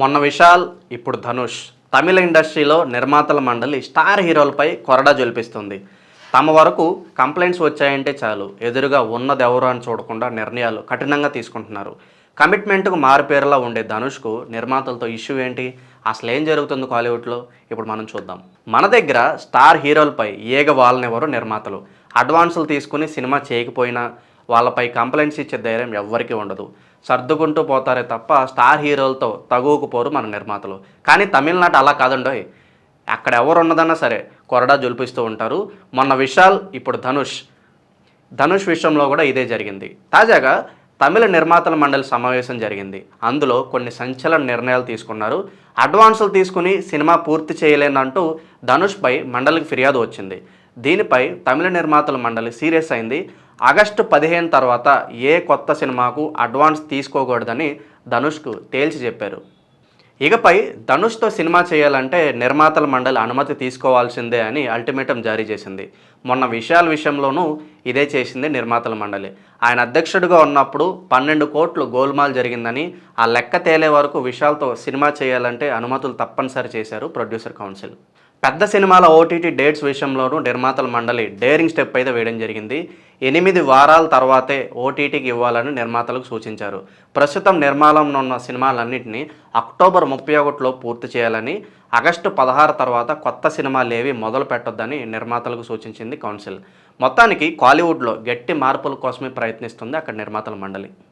మొన్న విశాల్ ఇప్పుడు ధనుష్. తమిళ ఇండస్ట్రీలో నిర్మాతల మండలి స్టార్ హీరోలపై కొరడా జొలిపిస్తుంది తమ వరకు కంప్లైంట్స్ వచ్చాయంటే చాలు. ఎదురుగా ఉన్నది ఎవరు అని చూడకుండా నిర్ణయాలు కఠినంగా తీసుకుంటున్నారు. కమిట్మెంట్కు మారుపేరులా ఉండే ధనుష్కు నిర్మాతలతో ఇష్యూ ఏంటి? అసలు ఏం జరుగుతుంది కాలీవుడ్లో? ఇప్పుడు మనం చూద్దాం. మన దగ్గర స్టార్ హీరోలపై ఏగ వాళ్ళనివ్వరు నిర్మాతలు. అడ్వాన్సులు తీసుకుని సినిమా చేయకపోయినా వాళ్ళపై కంప్లైంట్స్ ఇచ్చే ధైర్యం ఎవ్వరికీ ఉండదు. సర్దుకుంటూ పోతారే తప్ప స్టార్ హీరోలతో తగువుకుపోరు మన నిర్మాతలు. కానీ తమిళనాట అలా కాదండోయ్ అక్కడ ఎవరు ఉన్నదన్నా సరే కొరడా జులిపిస్తూ ఉంటారు. మొన్న విశాల్ ఇప్పుడు ధనుష్. ధనుష్ విషయంలో కూడా ఇదే జరిగింది. తాజాగా తమిళ నిర్మాతల మండలి సమావేశం జరిగింది. అందులో కొన్ని సంచలన నిర్ణయాలు తీసుకున్నారు. అడ్వాన్సులు తీసుకుని సినిమా పూర్తి చేయలేనంటూ ధనుష్పై మండలికి ఫిర్యాదు వచ్చింది. దీనిపై తమిళ నిర్మాతల మండలి సీరియస్ అయింది. ఆగస్టు పదిహేను తర్వాత ఏ కొత్త సినిమాకు అడ్వాన్స్ తీసుకోకూడదని ధనుష్కు తేల్చి చెప్పారు. ఇకపై ధనుష్తో సినిమా చేయాలంటే నిర్మాతల మండలి అనుమతి తీసుకోవాల్సిందే అని అల్టిమేటం జారీ చేసింది. మొన్న విషయాల విషయంలోనూ ఇదే చేసింది నిర్మాతల మండలి. ఆయన అధ్యక్షుడిగా ఉన్నప్పుడు పన్నెండు కోట్లు గోల్మాల్ జరిగిందని ఆ లెక్క తేలే వరకు విశాల్తో సినిమా చేయాలంటే అనుమతులు తప్పనిసరి చేశారు ప్రొడ్యూసర్ కౌన్సిల్. పెద్ద సినిమాల ఓటీటీ డేట్స్ విషయంలోనూ నిర్మాతల మండలి డేరింగ్ స్టెప్ అయితే వేయడం జరిగింది. ఎనిమిది వారాల తర్వాతే ఓటీటీకి ఇవ్వాలని నిర్మాతలకు సూచించారు. ప్రస్తుతం నిర్మాణంలో ఉన్న సినిమాలన్నింటినీ అక్టోబర్ ముప్పై ఒకటిలో పూర్తి చేయాలని ఆగస్టు పదహారు తర్వాత కొత్త సినిమాలు ఏవి మొదలు పెట్టొద్దని నిర్మాతలకు సూచించింది కౌన్సిల్. మొత్తానికి కాలీవుడ్లో గట్టి మార్పుల కోసమే ప్రయత్నిస్తుంది అక్కడ నిర్మాతల మండలి.